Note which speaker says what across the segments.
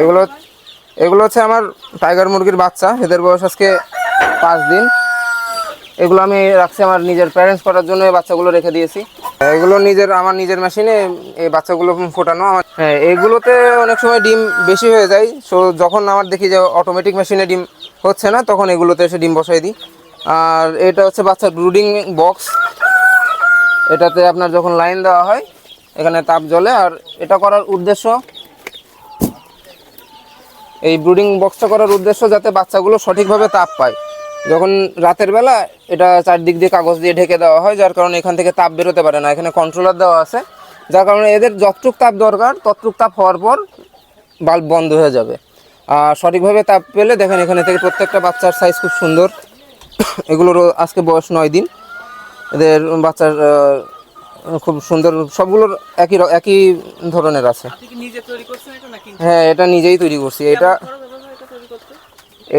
Speaker 1: এগুলো এগুলো হচ্ছে আমার টাইগার মুরগির বাচ্চা। এদের বয়স আজকে পাঁচ দিন। এগুলো আমি রাখছি আমার নিজের প্যারেন্টস করার জন্য, এই বাচ্চাগুলো রেখে দিয়েছি। এগুলো নিজের, আমার নিজের মেশিনে এই বাচ্চাগুলো ফোটানো। আমার হ্যাঁ এগুলোতে অনেক সময় ডিম বেশি হয়ে যায়। সো যখন আমার দেখি যে অটোমেটিক মেশিনে ডিম হচ্ছে না, তখন এগুলোতে এসে ডিম বসাই দিই। আর এটা হচ্ছে বাচ্চার ব্রুডিং বক্স এটাতে আপনার যখন লাইন দেওয়া হয়, এখানে তাপ জ্বলে। আর এটা করার উদ্দেশ্য এই ব্রুডিং বক্সটা করার উদ্দেশ্য যাতে বাচ্চাগুলো সঠিকভাবে তাপ পায়। যখন রাতের বেলা এটা চারদিক দিয়ে কাগজ দিয়ে ঢেকে দেওয়া হয়, যার কারণে এখান থেকে তাপ বেরোতে পারে না। এখানে কন্ট্রোলার দেওয়া আছে, যার কারণে এদের যতটুক তাপ দরকার, ততটুক তাপ হওয়ার পর বাল্ব বন্ধ হয়ে যাবে। আর সঠিকভাবে তাপ পেলে দেখেন এখানে থেকে প্রত্যেকটা বাচ্চার সাইজ খুব সুন্দর। এগুলোরও আজকে বয়স নয় দিন। এদের বাচ্চার খুব সুন্দর সবগুলোর একই একই ধরনের আছে। হ্যাঁ এটা নিজেই তৈরি করছি। এটা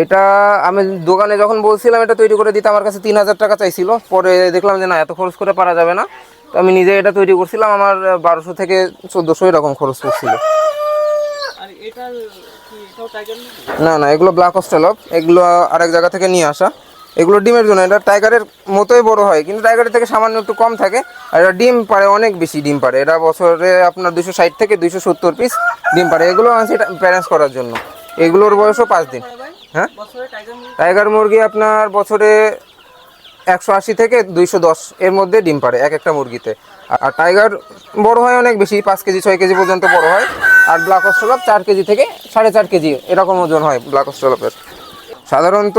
Speaker 2: এটা
Speaker 1: আমি দোকানে যখন বলছিলাম এটা তৈরি করে দিতে আমার কাছে তিন হাজার টাকা চাইছিল। পরে দেখলাম যে না এত খরচ করে পারা যাবে না। তো আমি নিজে এটা তৈরি করছিলাম আমার বারোশো থেকে চোদ্দোশো এরকম খরচ করছিল। না না এগুলো ব্ল্যাক অস্ট্রেলপ এগুলো আরেক জায়গা থেকে নিয়ে আসা। এগুলো ডিমের জন্য, এটা টাইগারের মতোই বড় হয়, কিন্তু টাইগারের থেকে সামান্য একটু কম থাকে, আর এটা ডিম পারে অনেক বেশি ডিম পারে এটা বছরে আপনার দুশো ষাট থেকে দুইশো সত্তর পিস ডিম পারে এগুলো আছে প্যারেন্টস করার জন্য। এগুলোর বয়সও পাঁচ দিন। হ্যাঁ?
Speaker 2: টাইগার মুরগি
Speaker 1: আপনার বছরে একশো আশি থেকে দুইশো দশ এর মধ্যে ডিম পারে এক একটা মুরগিতে। আর- আর টাইগার বড় হয় অনেক বেশি, পাঁচ কেজি, ছয় কেজি পর্যন্ত বড় হয়। আর ব্ল্যাক অস্ট্রলপ চার কেজি থেকে সাড়ে চার কেজি এরকম ওজন হয় ব্ল্যাক অস্ট্রলপের। সাধারণত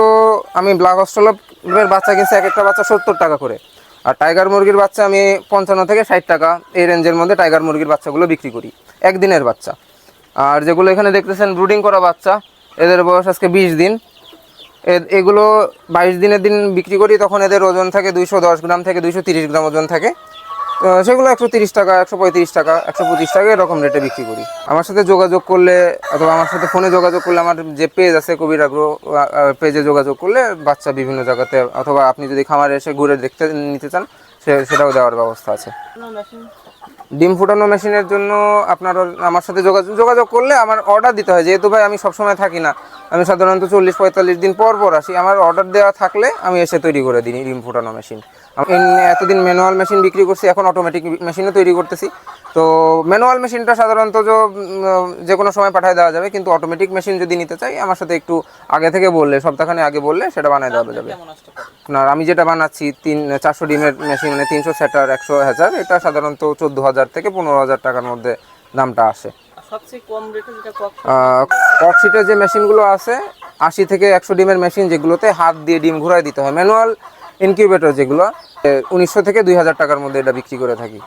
Speaker 1: আমি ব্ল্যাক অস্ট্রলপের বাচ্চা কিনছি এক একটা বাচ্চা সত্তর টাকা করে। আর টাইগার মুরগির বাচ্চা আমি পঞ্চান্ন থেকে ষাট টাকা, এই রেঞ্জের মধ্যে টাইগার মুরগির বাচ্চাগুলো বিক্রি করি, একদিনের বাচ্চা। আর যেগুলো এখানে দেখতেছেন ব্রুডিং করা বাচ্চা, এদের বয়স আজকে বিশ দিন। এগুলো বাইশ দিনের দিন বিক্রি করি, তখন এদের ওজন থাকে দুইশো দশ গ্রাম থেকে দুইশো তিরিশ গ্রাম ওজন থাকে। সেগুলো একশো তিরিশ টাকা, একশো পঁয়ত্রিশ টাকা, একশো পঁচিশ টাকা এরকম রেটে বিক্রি করি। আমার সাথে যোগাযোগ করলে, অথবা আমার সাথে ফোনে যোগাযোগ করলে আমার যে পেজ আছে কবির আগ্রহ পেজে যোগাযোগ করলে বাচ্চা বিভিন্ন জায়গাতে, অথবা আপনি যদি খামারে এসে ঘুরে দেখতে নিতে চান সেটাও দেওয়ার ব্যবস্থা আছে। ডিম ফুটানো মেশিনের জন্য আপনার আমার সাথে যোগাযোগ যোগাযোগ করলে আমার অর্ডার দিতে হয়। যেহেতু ভাই আমি সবসময় থাকি না, আমি সাধারণত চল্লিশ, পঁয়তাল্লিশ দিন পর পর আসি। আমার অর্ডার দেওয়া থাকলে আমি এসে তৈরি করে দিই ডিম ফুটানো মেশিন। এতদিন ম্যানুয়াল মেশিন বিক্রি করছি, এখন অটোমেটিক মেশিনও তৈরি করতেছি। তো ম্যানুয়াল মেশিনটা সাধারণত যে যে কোনো সময় পাঠিয়ে দেওয়া যাবে কিন্তু অটোমেটিক মেশিন যদি নিতে চাই আমার সাথে একটু আগে থেকে বললে সপ্তাহখানে আগে বললে সেটা বানিয়ে দেওয়া যাবে। আপনার আমি যেটা বানাচ্ছি তিন চারশো ডিমের মেশিন মানে তিনশো সেটার একশো হাজার এটা সাধারণত চোদ্দ হাজার থেকে পনেরো হাজার টাকার মধ্যে দামটা আসে।
Speaker 2: আর সবচেয়ে কম রেটে যেটা কক
Speaker 1: ককশিটের যে মেশিনগুলো আছে আশি থেকে একশো ডিমের মেশিন যেগুলোতে হাত দিয়ে ডিম ঘুরাই দিতে হয় ম্যানুয়াল ইনকিউবেটর যেগুলো উনিশশো থেকে দুই হাজার টাকার মধ্যে এটা বিক্রি করে থাকি।